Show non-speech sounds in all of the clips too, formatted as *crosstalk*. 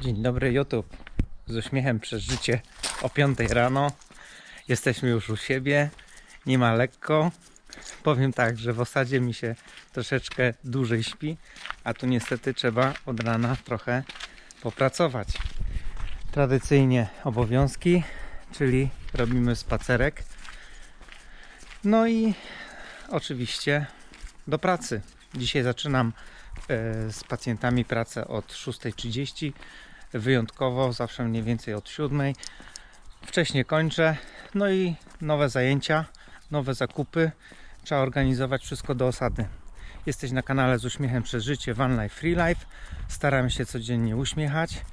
Dzień dobry YouTube. Z uśmiechem przez życie o 5 rano. Jesteśmy już u siebie. Nie ma lekko. Powiem tak, że w osadzie mi się troszeczkę dłużej śpi, a tu niestety trzeba od rana trochę popracować. Tradycyjnie obowiązki, czyli robimy spacerek. No i oczywiście do pracy. Dzisiaj zaczynam e, z pacjentami pracę od 6.30 wyjątkowo, zawsze mniej więcej od 7. Wcześniej kończę. No i nowe zajęcia, nowe zakupy. Trzeba organizować wszystko do osady. Jesteś na kanale z uśmiechem przez życie Van Life Free Life. Staram się codziennie uśmiechać.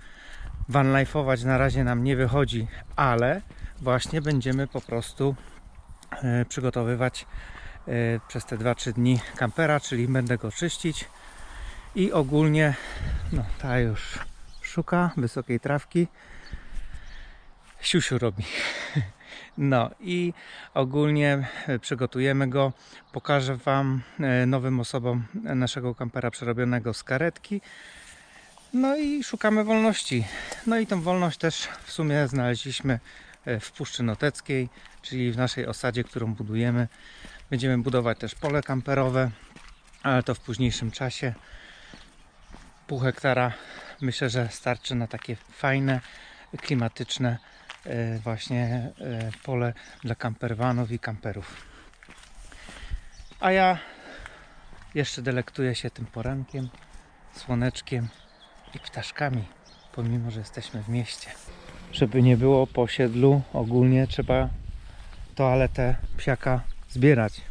Van life'ować na razie nam nie wychodzi, ale właśnie będziemy po prostu e, przygotowywać e, przez te 2-3 dni kampera, czyli będę go czyścić i ogólnie no ta już szuka wysokiej trawki. Siusiu robi. *laughs* No i ogólnie e, przygotujemy go. Pokażę Wam e, nowym osobom naszego kampera przerobionego z karetki. No i szukamy wolności. No i tą wolność też w sumie znaleźliśmy e, w Puszczy Noteckiej, czyli w naszej osadzie, którą budujemy. Będziemy budować też pole kamperowe, ale to w późniejszym czasie. Pół hektara myślę, że starczy na takie fajne, klimatyczne e, właśnie e, pole dla campervanów i kamperów. A ja jeszcze delektuję się tym porankiem, słoneczkiem i ptaszkami, pomimo, że jesteśmy w mieście. Żeby nie było po osiedlu, ogólnie trzeba toaletę psiaka zbierać.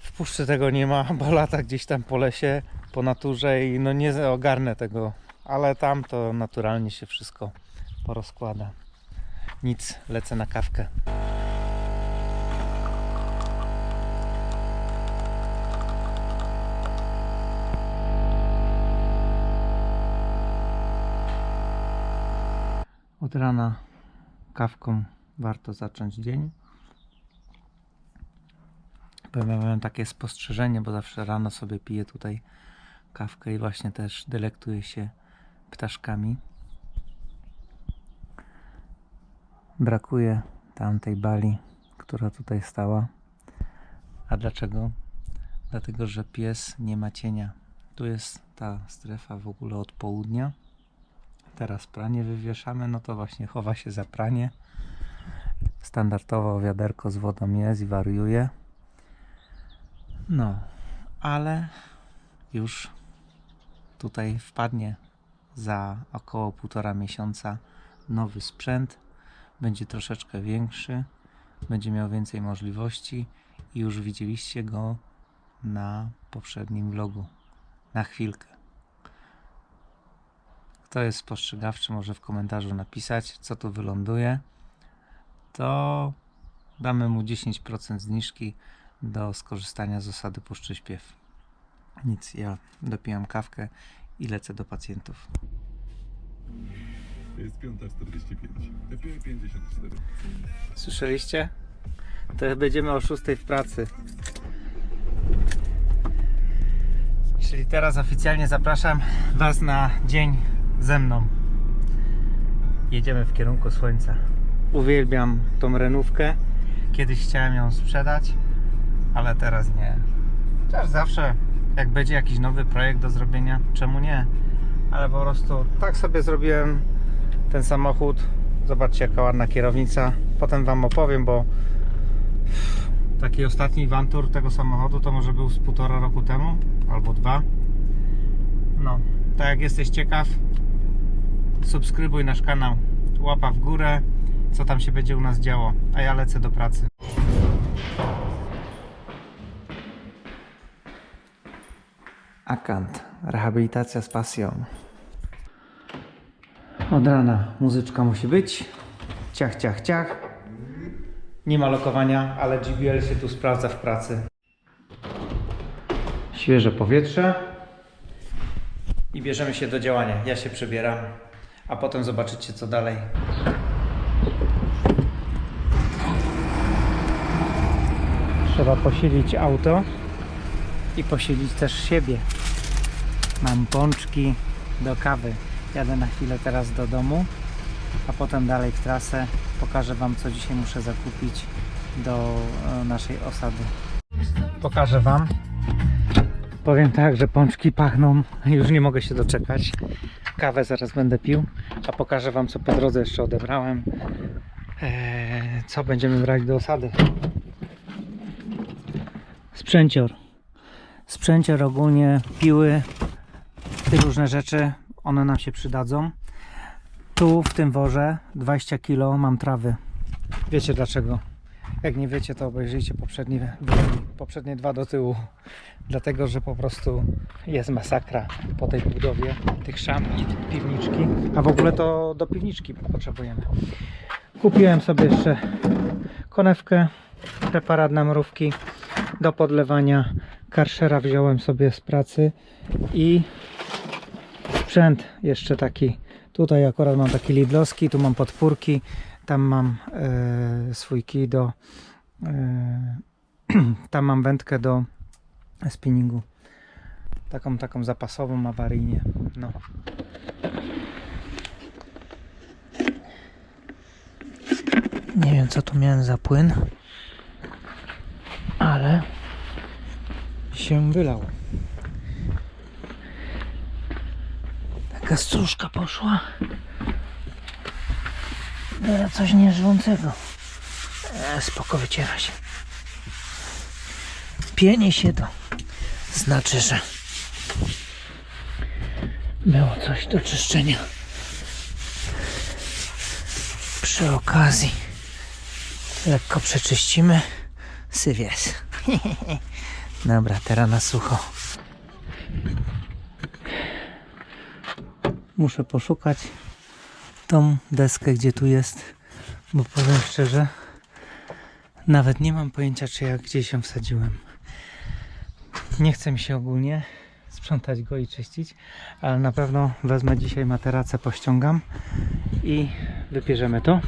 W puszczy tego nie ma, bo lata gdzieś tam po lesie, po naturze i no nie ogarnę tego, ale tam to naturalnie się wszystko porozkłada. Nic, lecę na kawkę. Od rana kawką warto zacząć dzień. Powiem, ja miałem takie spostrzeżenie, bo zawsze rano sobie piję tutaj kawkę i właśnie też delektuję się ptaszkami. Brakuje tamtej bali, która tutaj stała. A dlaczego? Dlatego, że pies nie ma cienia. Tu jest ta strefa w ogóle od południa. Teraz pranie wywieszamy, no to właśnie chowa się za pranie. Standardowo wiaderko z wodą jest i wariuje. No, ale już tutaj wpadnie za około półtora miesiąca nowy sprzęt. Będzie troszeczkę większy, będzie miał więcej możliwości i już widzieliście go na poprzednim vlogu. Na chwilkę. Kto jest spostrzegawczy, może w komentarzu napisać, co tu wyląduje. To damy mu 10% zniżki do skorzystania z osady Puszczy Śpiew. Nic, ja dopijam kawkę i lecę do pacjentów. Jest 5.45. Lepiej 54. Słyszeliście? To będziemy o 6 w pracy. Czyli teraz oficjalnie zapraszam Was na dzień ze mną. Jedziemy w kierunku słońca. Uwielbiam tą renówkę. Kiedyś chciałem ją sprzedać, ale teraz nie. Chociaż zawsze, jak będzie jakiś nowy projekt do zrobienia, czemu nie? Ale po prostu tak sobie zrobiłem ten samochód. Zobaczcie, jaka ładna kierownica. Potem Wam opowiem, bo taki ostatni wantur tego samochodu to może był z półtora roku temu albo dwa. No, tak jak jesteś ciekaw, subskrybuj nasz kanał, łapa w górę co tam się będzie u nas działo, a ja lecę do pracy. Akant, rehabilitacja z pasją. Od rana muzyczka musi być. Ciach, ciach, ciach. Nie ma lokowania, ale GBL się tu sprawdza w pracy. Świeże powietrze. I bierzemy się do działania. Ja się przebieram, a potem zobaczycie co dalej. Trzeba posilić auto i posilić też siebie. Mam pączki do kawy. Jadę na chwilę teraz do domu, a potem dalej w trasę. Pokażę Wam, co dzisiaj muszę zakupić do e, naszej osady. Pokażę Wam. Powiem tak, że pączki pachną. Już nie mogę się doczekać. Kawę zaraz będę pił, a pokażę Wam, co po drodze jeszcze odebrałem. Eee, co będziemy brać do osady. Sprzęcior. Sprzęcior ogólnie, piły, te różne rzeczy, one nam się przydadzą. Tu w tym worze 20 kg mam trawy. Wiecie dlaczego? Jak nie wiecie, to obejrzyjcie poprzednie, poprzednie dwa do tyłu. Dlatego, że po prostu jest masakra po tej budowie tych szam i piwniczki. A w ogóle to do piwniczki potrzebujemy. Kupiłem sobie jeszcze konewkę, preparat na mrówki do podlewania. Karszera wziąłem sobie z pracy i sprzęt jeszcze taki. Tutaj akurat mam taki lidlowski, tu mam podpórki, tam mam e, swój kij do e, *clears throat* tam mam wędkę do spinningu. Taką, taką zapasową awaryjnie. No. Nie wiem co tu miałem za płyn, ale się wylał. Taka stróżka poszła. E, coś nieżyjącego. E, spoko wyciera się. Pienie się to. Znaczy, że było coś do czyszczenia. Przy okazji lekko przeczyścimy. Syf jest. *laughs* Dobra, teraz na sucho. Muszę poszukać tą deskę, gdzie tu jest, bo powiem szczerze, nawet nie mam pojęcia, czy ja gdzieś ją wsadziłem. Nie chce mi się ogólnie sprzątać go i czyścić, ale na pewno wezmę dzisiaj materacę, pościągam i wybierzemy to.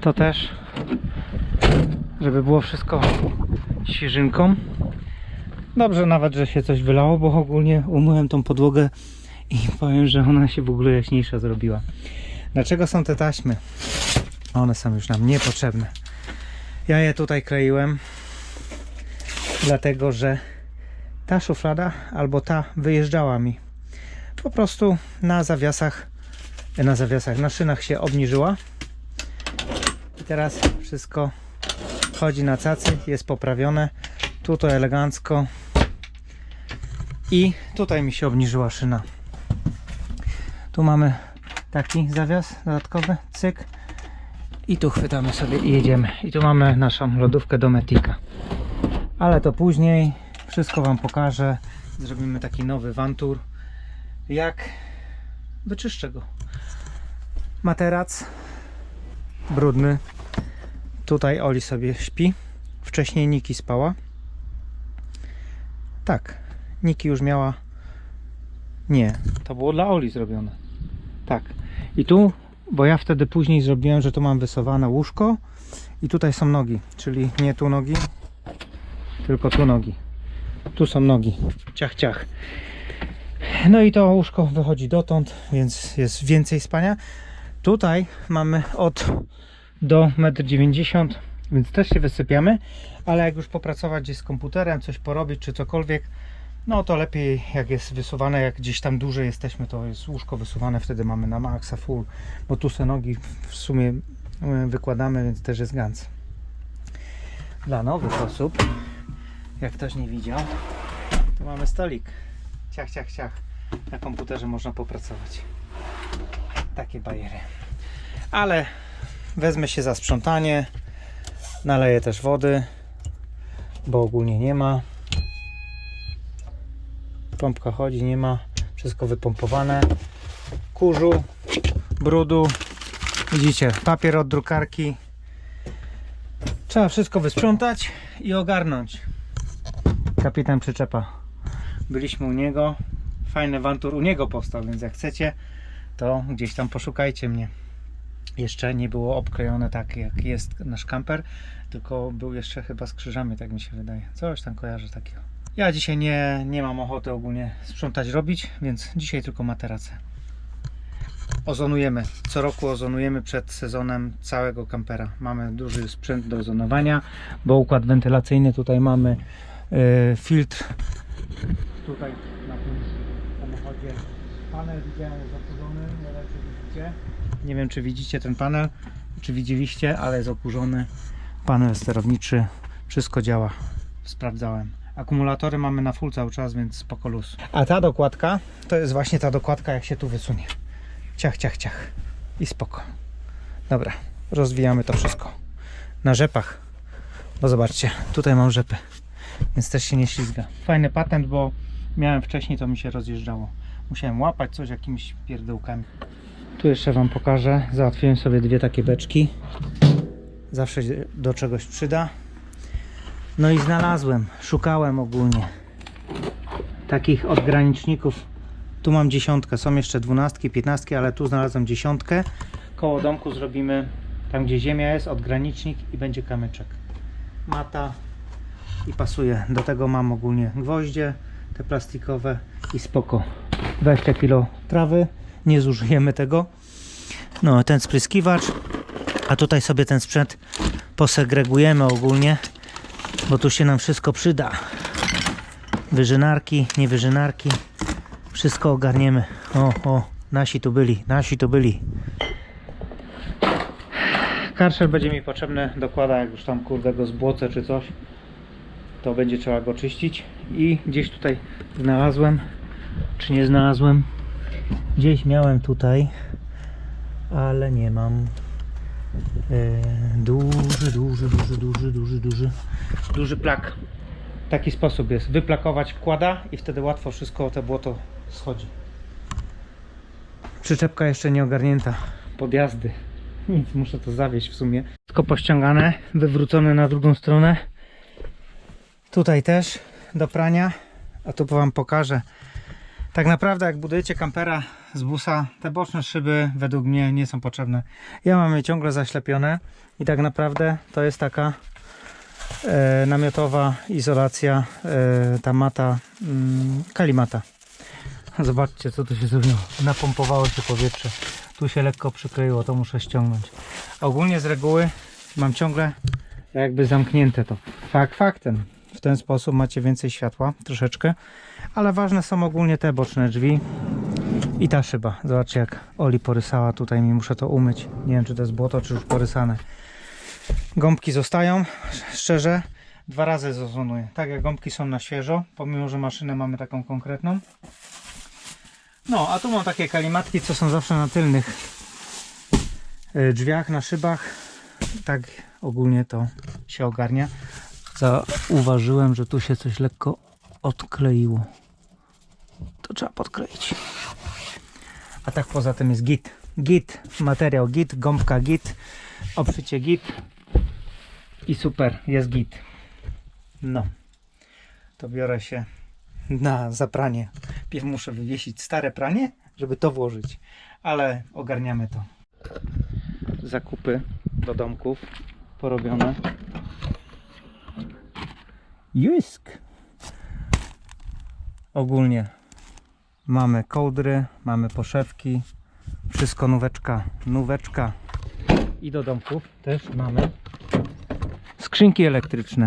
To też, żeby było wszystko świeżynką. Dobrze nawet, że się coś wylało, bo ogólnie umyłem tą podłogę i powiem, że ona się w ogóle jaśniejsza zrobiła. Dlaczego są te taśmy? One są już nam niepotrzebne. Ja je tutaj kleiłem, dlatego że ta szuflada albo ta wyjeżdżała mi. Po prostu na zawiasach, na zawiasach, na szynach się obniżyła. I teraz wszystko chodzi na cacy, jest poprawione. Tutaj elegancko. I tutaj mi się obniżyła szyna. Tu mamy taki zawias dodatkowy, cyk. I tu chwytamy sobie i jedziemy. I tu mamy naszą lodówkę do Metika. Ale to później wszystko Wam pokażę. Zrobimy taki nowy wantur. Jak wyczyszczę go. Materac brudny. Tutaj Oli sobie śpi. Wcześniej Niki spała. Tak, Niki już miała. Nie, to było dla Oli zrobione. Tak. I tu, bo ja wtedy później zrobiłem, że tu mam wysowane łóżko i tutaj są nogi, czyli nie tu nogi, tylko tu nogi. Tu są nogi. Ciach, ciach. No i to łóżko wychodzi dotąd, więc jest więcej spania. Tutaj mamy od do 1,90 m, więc też się wysypiamy, ale jak już popracować gdzieś z komputerem, coś porobić czy cokolwiek, no to lepiej jak jest wysuwane, jak gdzieś tam dłużej jesteśmy, to jest łóżko wysuwane, wtedy mamy na maksa full, bo tu se nogi w sumie e, wykładamy, więc też jest gans. Dla nowych osób, jak ktoś nie widział, to mamy stolik. Ciach, ciach, ciach. Na komputerze można popracować. Takie bajery. Ale wezmę się za sprzątanie. Naleję też wody, bo ogólnie nie ma. Pompka chodzi, nie ma. Wszystko wypompowane. Kurzu, brudu. Widzicie, papier od drukarki. Trzeba wszystko wysprzątać i ogarnąć. Kapitan przyczepa. Byliśmy u niego. Fajny wantur u niego powstał, więc jak chcecie, to gdzieś tam poszukajcie mnie. Jeszcze nie było obklejone tak jak jest nasz kamper, tylko był jeszcze chyba z krzyżami, tak mi się wydaje. Coś tam kojarzę takiego. Ja dzisiaj nie, nie mam ochoty ogólnie sprzątać robić, więc dzisiaj tylko materace. Ozonujemy. Co roku ozonujemy przed sezonem całego kampera. Mamy duży sprzęt do ozonowania, bo układ wentylacyjny tutaj mamy e, filtr. Tutaj panel widziałem jest zakurzony, nie wiem czy widzicie. Nie wiem czy widzicie ten panel, czy widzieliście, ale jest okurzony. Panel sterowniczy, wszystko działa. Sprawdzałem. Akumulatory mamy na full cały czas, więc spoko luz. A ta dokładka, to jest właśnie ta dokładka jak się tu wysunie. Ciach, ciach, ciach. I spoko. Dobra, rozwijamy to wszystko. Na rzepach. Bo zobaczcie, tutaj mam rzepy. Więc też się nie ślizga. Fajny patent, bo miałem wcześniej, to mi się rozjeżdżało. Musiałem łapać coś jakimiś pierdółkami. Tu jeszcze Wam pokażę. Załatwiłem sobie dwie takie beczki. Zawsze do czegoś przyda. No i znalazłem, szukałem ogólnie takich odgraniczników. Tu mam dziesiątkę, są jeszcze dwunastki, piętnastki, ale tu znalazłem dziesiątkę. Koło domku zrobimy, tam gdzie ziemia jest, odgranicznik i będzie kamyczek. Mata i pasuje. Do tego mam ogólnie gwoździe, te plastikowe i spoko. 20 kg trawy, nie zużyjemy tego. No, ten spryskiwacz, a tutaj sobie ten sprzęt posegregujemy ogólnie, bo tu się nam wszystko przyda. Wyżynarki, niewyżynarki, wszystko ogarniemy. O, o, nasi tu byli, nasi tu byli. Karszel będzie mi potrzebny, dokłada jak już tam kurde go zbłocę czy coś, to będzie trzeba go czyścić. I gdzieś tutaj znalazłem, czy nie znalazłem, gdzieś miałem tutaj, ale nie mam. E, duży, duży, duży, duży, duży, duży, duży plak. Taki sposób jest. Wyplakować kłada i wtedy łatwo wszystko te błoto schodzi. Przyczepka jeszcze nie ogarnięta. Podjazdy. *laughs* Nic, muszę to zawieść w sumie. Wszystko pościągane, wywrócone na drugą stronę. Tutaj też do prania. A tu wam pokażę. Tak naprawdę jak budujecie kampera z busa, te boczne szyby według mnie nie są potrzebne. Ja mam je ciągle zaślepione i tak naprawdę to jest taka e, namiotowa izolacja, e, ta mata, mm, kalimata. Zobaczcie co tu się zrobiło. Napompowało się powietrze. Tu się lekko przykleiło, to muszę ściągnąć. Ogólnie z reguły mam ciągle jakby zamknięte to. Fakt faktem. W ten sposób macie więcej światła, troszeczkę. Ale ważne są ogólnie te boczne drzwi i ta szyba. Zobaczcie jak Oli porysała tutaj mi, muszę to umyć. Nie wiem czy to jest błoto, czy już porysane. Gąbki zostają, szczerze, dwa razy zozonuję. Tak jak gąbki są na świeżo, pomimo że maszynę mamy taką konkretną. No, a tu mam takie kalimatki, co są zawsze na tylnych y, drzwiach, na szybach. Tak ogólnie to się ogarnia. Zauważyłem, że tu się coś lekko odkleiło. To trzeba podkleić. A tak poza tym jest git. Git, materiał git, gąbka git, obszycie git i super, jest git. No, to biorę się na zapranie. Pierw muszę wywiesić stare pranie, żeby to włożyć, ale ogarniamy to. Zakupy do domków porobione. Jusk! Ogólnie mamy kołdry, mamy poszewki, wszystko nóweczka, nóweczka. I do domków też mamy skrzynki elektryczne.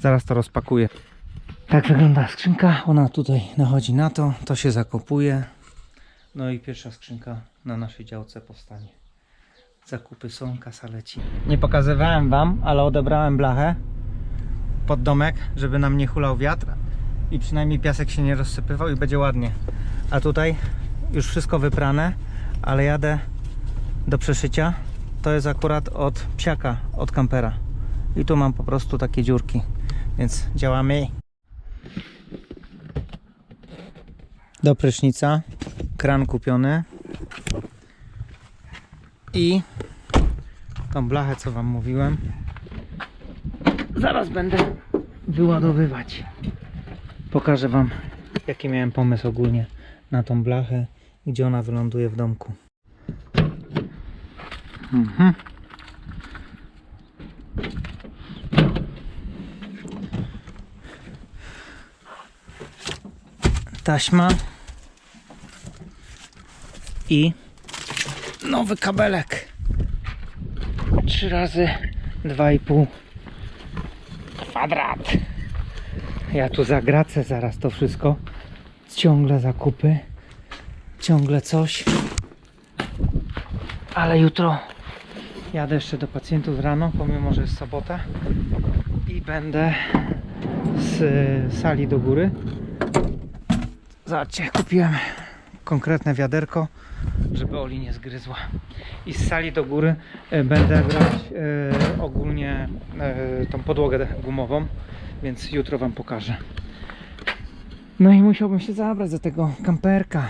Zaraz to rozpakuję. Tak wygląda skrzynka. Ona tutaj nachodzi na to, to się zakopuje. No i pierwsza skrzynka na naszej działce powstanie. Zakupy są, kasa leci. Nie pokazywałem Wam, ale odebrałem blachę pod domek, żeby nam nie hulał wiatr i przynajmniej piasek się nie rozsypywał i będzie ładnie. A tutaj już wszystko wyprane, ale jadę do przeszycia to jest akurat od psiaka, od kampera. I tu mam po prostu takie dziurki, więc działamy. Do prysznica, kran kupiony i tą blachę, co wam mówiłem, zaraz będę wyładowywać. Pokażę wam, jaki miałem pomysł ogólnie na tą blachę, gdzie ona wyląduje w domku. Mhm. Taśma i nowy kabelek. 3 razy 2,5 kwadrat. Ja tu zagracę zaraz to wszystko. Ciągle zakupy, ciągle coś. Ale jutro jadę jeszcze do pacjentów rano, pomimo że jest sobota. I będę z sali do góry. Zobaczcie, kupiłem konkretne wiaderko, żeby Oli nie zgryzła. I z sali do góry e, będę brać e, ogólnie e, tą podłogę gumową, więc jutro Wam pokażę. No i musiałbym się zabrać za tego kamperka.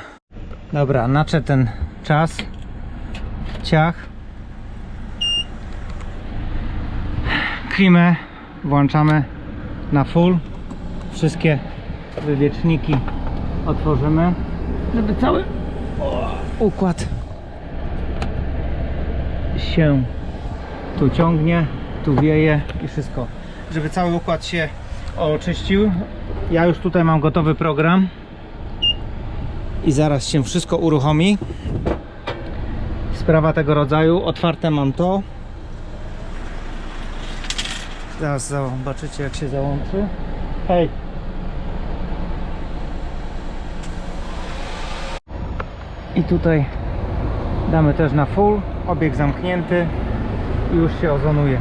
Dobra, nadszedł ten czas. Ciach. Klimę włączamy na full. Wszystkie wywieczniki otworzymy, żeby cały układ się tu ciągnie, tu wieje i wszystko. Żeby cały układ się oczyścił. Ja już tutaj mam gotowy program i zaraz się wszystko uruchomi. Sprawa tego rodzaju. Otwarte mam to. Zaraz zobaczycie jak się załączy. Hej! I tutaj damy też na full, obieg zamknięty i już się ozonuje.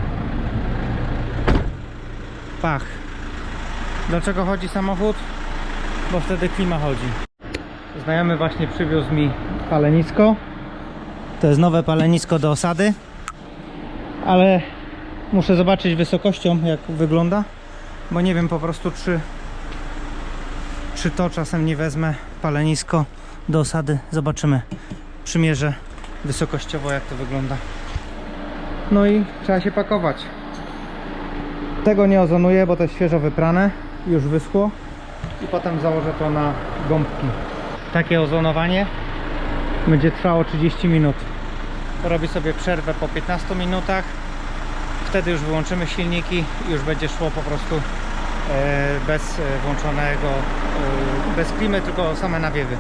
Pach. Dlaczego chodzi samochód? Bo wtedy klima chodzi. Znajomy właśnie przywiózł mi palenisko. To jest nowe palenisko do osady. Ale muszę zobaczyć wysokością jak wygląda. Bo nie wiem po prostu czy czy to czasem nie wezmę palenisko do osady. Zobaczymy. Przymierzę wysokościowo jak to wygląda. No i trzeba się pakować. Tego nie ozonuję, bo to jest świeżo wyprane. Już wyschło. I potem założę to na gąbki. Takie ozonowanie będzie trwało 30 minut. Robię sobie przerwę po 15 minutach. Wtedy już wyłączymy silniki i już będzie szło po prostu e, bez e, włączonego, e, bez klimy, tylko same nawiewy.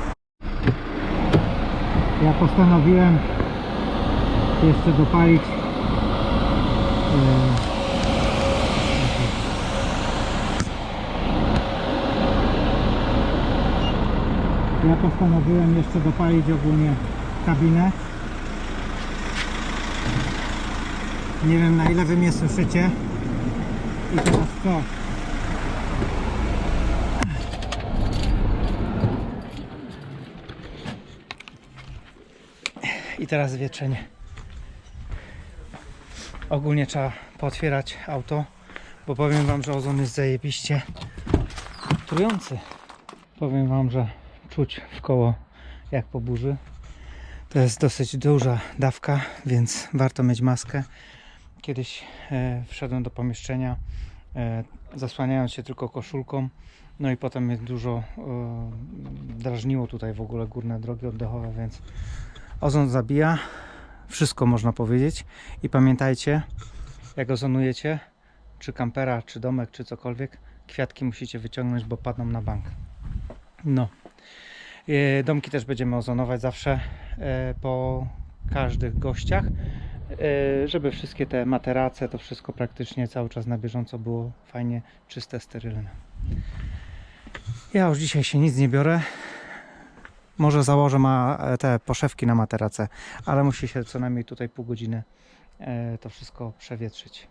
Ja postanowiłem jeszcze dopalić Ja postanowiłem jeszcze dopalić ogólnie kabinę. Nie wiem na ile wy mnie słyszycie. I teraz co? I teraz wieczenie. Ogólnie trzeba pootwierać auto, bo powiem wam, że ozon jest zajebiście trujący. Powiem wam, że czuć w koło jak po burzy. To jest dosyć duża dawka, więc warto mieć maskę. Kiedyś e, wszedłem do pomieszczenia, e, zasłaniając się tylko koszulką, no i potem mnie dużo e, drażniło tutaj w ogóle górne drogi oddechowe, więc ozon zabija. Wszystko można powiedzieć. I pamiętajcie, jak ozonujecie, czy kampera, czy domek, czy cokolwiek, kwiatki musicie wyciągnąć, bo padną na bank. No. E, Domki też będziemy ozonować zawsze e, po każdych gościach, e, żeby wszystkie te materace, to wszystko praktycznie cały czas na bieżąco było fajnie czyste, sterylne. Ja już dzisiaj się nic nie biorę. Może założę ma te poszewki na materace, ale musi się co najmniej tutaj pół godziny to wszystko przewietrzyć.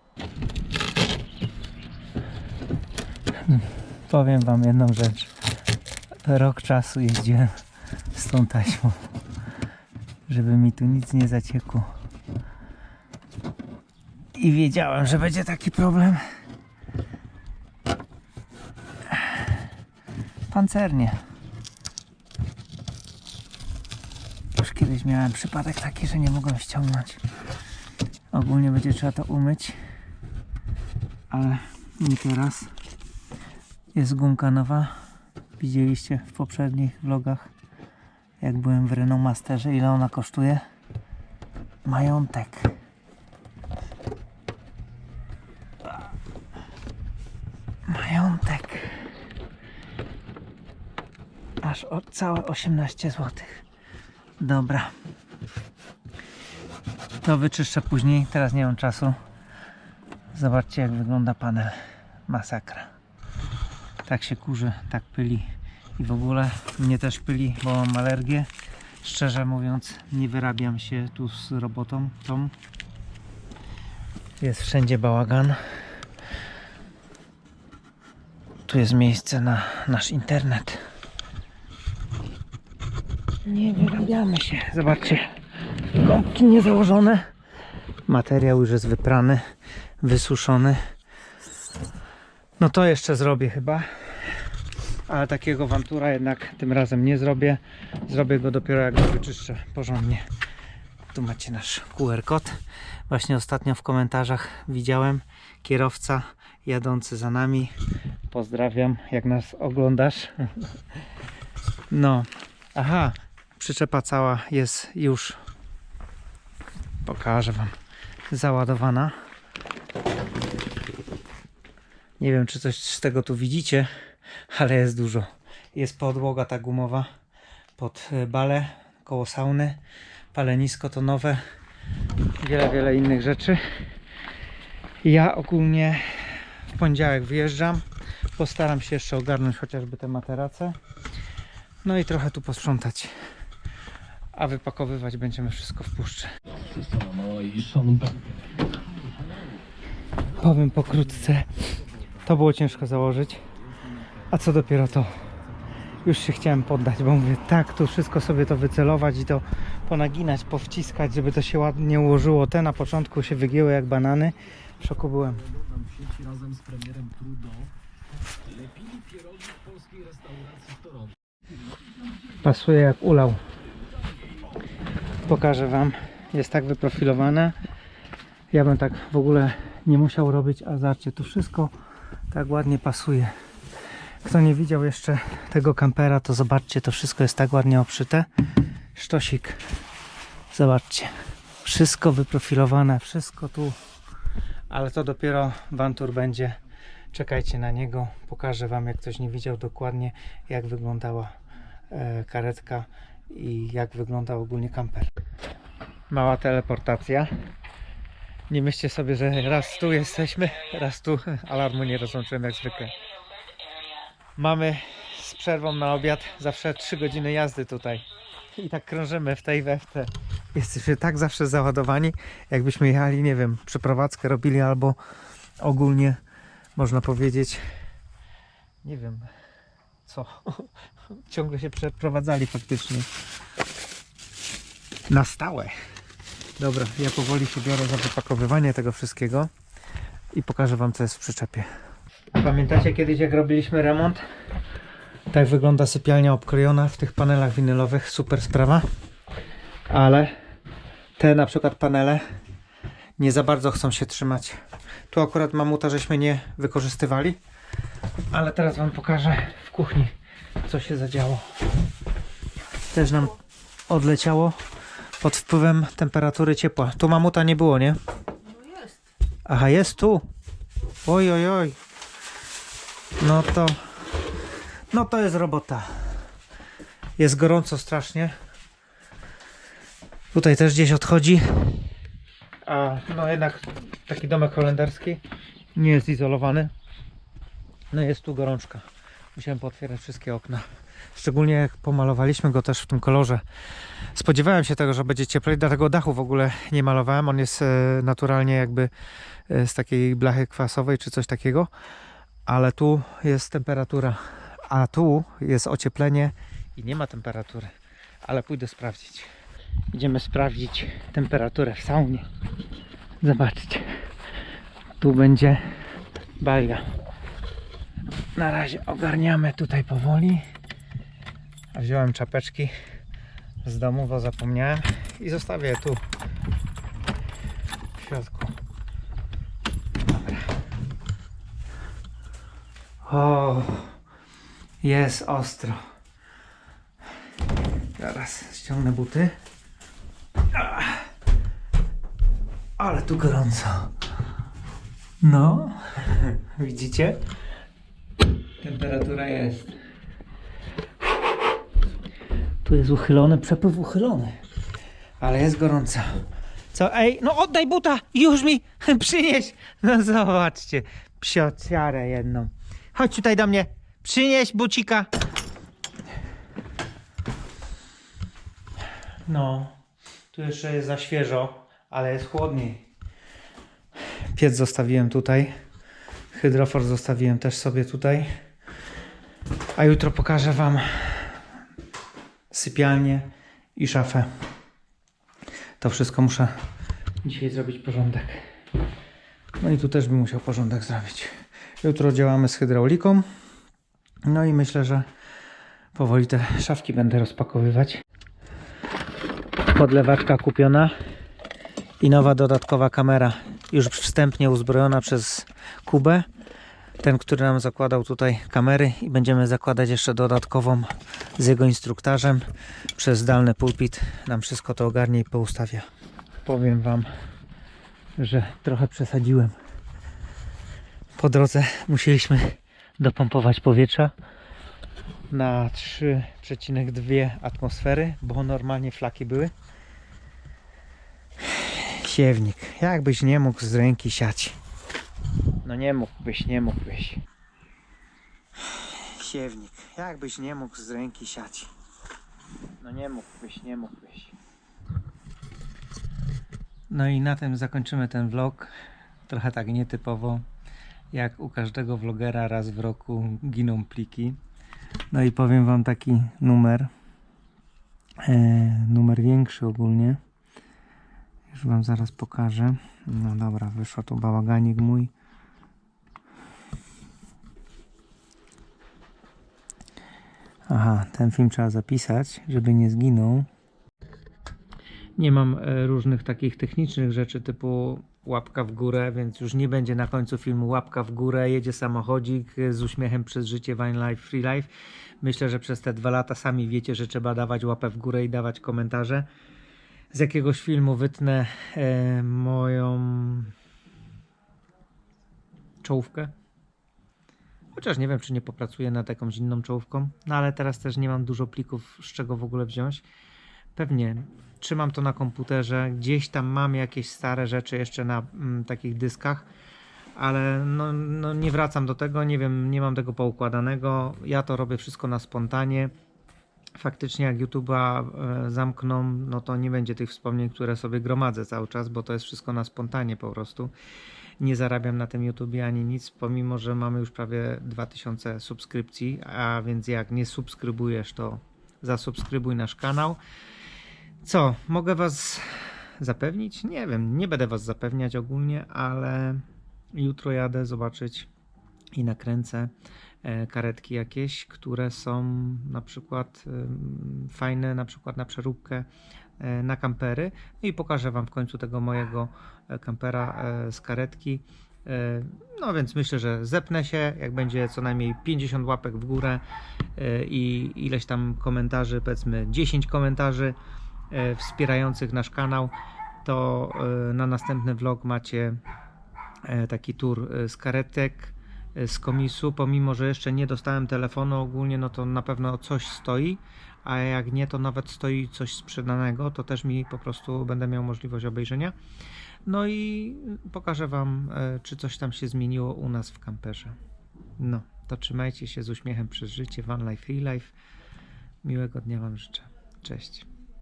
Powiem Wam jedną rzecz. Rok czasu jeździłem z tą taśmą, żeby mi tu nic nie zaciekło. I wiedziałem, że będzie taki problem. Pancernie. Już kiedyś miałem przypadek taki, że nie mogłem ściągnąć. Ogólnie będzie trzeba to umyć. Ale nie teraz. Jest gumka nowa. Widzieliście w poprzednich vlogach, jak byłem w Renault Masterze, ile ona kosztuje? Majątek. Majątek. Aż o całe 18 zł. Dobra. To wyczyszczę później, teraz nie mam czasu. Zobaczcie jak wygląda panel. Masakra. Tak się kurzy, tak pyli. I w ogóle mnie też pyli, bo mam alergię. Szczerze mówiąc, nie wyrabiam się tu z robotą tą. Jest wszędzie bałagan. Tu jest miejsce na nasz internet. Nie wyrabiamy się. Zobaczcie. Gąbki niezałożone. Materiał już jest wyprany, wysuszony. No to jeszcze zrobię chyba. Ale takiego wantura jednak tym razem nie zrobię. Zrobię go dopiero jak go wyczyszczę porządnie. Tu macie nasz QR kod. Właśnie ostatnio w komentarzach widziałem kierowca jadący za nami. Pozdrawiam, jak nas oglądasz. No, aha, przyczepa cała jest już. Pokażę Wam. Załadowana. Nie wiem, czy coś z tego tu widzicie, ale jest dużo. Jest podłoga ta gumowa pod e, balę koło sauny. Palenisko to nowe. Wiele, wiele innych rzeczy. Ja ogólnie w poniedziałek wyjeżdżam. Postaram się jeszcze ogarnąć chociażby te materace. No i trochę tu posprzątać. A wypakowywać będziemy wszystko w puszczy. Powiem pokrótce. To było ciężko założyć. A co dopiero to? Już się chciałem poddać, bo mówię, tak, tu wszystko sobie to wycelować i to ponaginać, powciskać, żeby to się ładnie ułożyło. Te na początku się wygięły jak banany. W szoku byłem. nam sieci razem z premierem Trudeau lepili pierogi w polskiej restauracji w Toronto. Pasuje jak ulał. Pokażę Wam. Jest tak wyprofilowane. Ja bym tak w ogóle nie musiał robić, a zobaczcie, tu wszystko tak ładnie pasuje. Kto nie widział jeszcze tego kampera, to zobaczcie, to wszystko jest tak ładnie obszyte. Sztosik. Zobaczcie. Wszystko wyprofilowane, wszystko tu. Ale to dopiero Wantur będzie. Czekajcie na niego. Pokażę Wam, jak ktoś nie widział dokładnie, jak wyglądała e, karetka i jak wygląda ogólnie kamper. Mała teleportacja. Nie myślcie sobie, że raz tu jesteśmy, raz tu. Alarmu nie rozłączyłem jak zwykle. Mamy z przerwą na obiad zawsze 3 godziny jazdy tutaj. I tak krążymy w tej we. Jesteśmy tak zawsze załadowani, jakbyśmy jechali, nie wiem, przeprowadzkę robili albo ogólnie można powiedzieć, nie wiem co. *laughs* Ciągle się przeprowadzali faktycznie. Na stałe. Dobra, ja powoli się biorę za wypakowywanie tego wszystkiego i pokażę Wam, co jest w przyczepie. Pamiętacie kiedyś, jak robiliśmy remont? Tak wygląda sypialnia obkrojona w tych panelach winylowych. Super sprawa. Ale te na przykład panele nie za bardzo chcą się trzymać. Tu akurat mamuta żeśmy nie wykorzystywali. Ale teraz Wam pokażę w kuchni, co się zadziało. Też nam odleciało pod wpływem temperatury ciepła. Tu mamuta nie było, nie? Aha, jest tu. Oj, oj, oj. No to. No to jest robota. Jest gorąco strasznie. Tutaj też gdzieś odchodzi. A no jednak taki domek holenderski nie jest izolowany. No jest tu gorączka. Musiałem pootwierać wszystkie okna. Szczególnie jak pomalowaliśmy go też w tym kolorze. Spodziewałem się tego, że będzie cieplej, dlatego dachu w ogóle nie malowałem. On jest e, naturalnie jakby e, z takiej blachy kwasowej czy coś takiego. Ale tu jest temperatura, a tu jest ocieplenie i nie ma temperatury. Ale pójdę sprawdzić. Idziemy sprawdzić temperaturę w saunie. Zobaczcie. Tu będzie balia. Na razie ogarniamy tutaj powoli. Wziąłem czapeczki z domu, bo zapomniałem i zostawię je tu w środku. Dobra. O, jest ostro. Zaraz ściągnę buty. Ah. Ale tu gorąco. No, *laughs* widzicie? Temperatura jest. Tu jest uchylony, przepływ uchylony. Ale jest gorąco. Co? Ej, no oddaj buta! Już mi *laughs* przynieś! No zobaczcie, psiociarę jedną. Chodź tutaj do mnie. Przynieś bucika. No, tu jeszcze jest za świeżo, ale jest chłodniej. Piec zostawiłem tutaj. Hydrofor zostawiłem też sobie tutaj. A jutro pokażę Wam sypialnię i szafę. To wszystko muszę dzisiaj zrobić porządek. No i tu też bym musiał porządek zrobić. Jutro działamy z hydrauliką. No i myślę, że powoli te szafki będę rozpakowywać. Podlewaczka kupiona i nowa dodatkowa kamera. Już wstępnie uzbrojona przez Kubę. Ten, który nam zakładał tutaj kamery i będziemy zakładać jeszcze dodatkową z jego instruktarzem. Przez zdalny pulpit nam wszystko to ogarnie i poustawia. Powiem Wam, że trochę przesadziłem. Po drodze musieliśmy dopompować powietrza na 3,2 atmosfery, bo normalnie flaki były. Siewnik, jakbyś nie mógł z ręki siać. No nie mógłbyś, nie mógłbyś. Siewnik, jakbyś nie mógł z ręki siać. No nie mógłbyś, nie mógłbyś. No i na tym zakończymy ten vlog. Trochę tak nietypowo. Jak u każdego vlogera raz w roku giną pliki. No i powiem wam taki numer. E, numer większy ogólnie. Już wam zaraz pokażę. No dobra, wyszło tu bałaganik mój. Aha, ten film trzeba zapisać, żeby nie zginął. Nie mam e, różnych takich technicznych rzeczy typu łapka w górę, więc już nie będzie na końcu filmu łapka w górę, jedzie samochodzik e, z uśmiechem przez życie Vine Life, Free Life. Myślę, że przez te dwa lata sami wiecie, że trzeba dawać łapę w górę i dawać komentarze. Z jakiegoś filmu wytnę e, moją czołówkę. Chociaż nie wiem, czy nie popracuję nad jakąś inną czołówką. No ale teraz też nie mam dużo plików, z czego w ogóle wziąć. Pewnie trzymam to na komputerze. Gdzieś tam mam jakieś stare rzeczy jeszcze na mm, takich dyskach, ale no, no nie wracam do tego. Nie wiem, nie mam tego poukładanego. Ja to robię wszystko na spontanie. Faktycznie, jak YouTube'a e, zamkną, no to nie będzie tych wspomnień, które sobie gromadzę cały czas, bo to jest wszystko na spontanie po prostu nie zarabiam na tym YouTubie ani nic, pomimo że mamy już prawie 2000 subskrypcji, a więc jak nie subskrybujesz, to zasubskrybuj nasz kanał. Co, mogę Was zapewnić? Nie wiem, nie będę Was zapewniać ogólnie, ale jutro jadę zobaczyć i nakręcę e, karetki jakieś, które są na przykład fajne, na przykład na przeróbkę e, na kampery No i pokażę Wam w końcu tego mojego e, kampera z karetki. No więc myślę, że zepnę się, jak będzie co najmniej 50 łapek w górę i ileś tam komentarzy, powiedzmy 10 komentarzy wspierających nasz kanał, to e, na następny vlog macie e, taki tour e, z karetek, e, z komisu. Pomimo, że jeszcze nie dostałem telefonu ogólnie, no to na pewno coś stoi, a jak nie, to nawet stoi coś sprzedanego, to też mi po prostu będę miał możliwość obejrzenia. No i pokażę Wam, e, czy coś tam się zmieniło u nas w kamperze. No, to trzymajcie się z uśmiechem przez życie. Van Life, Free Life. Miłego dnia Wam życzę. Cześć.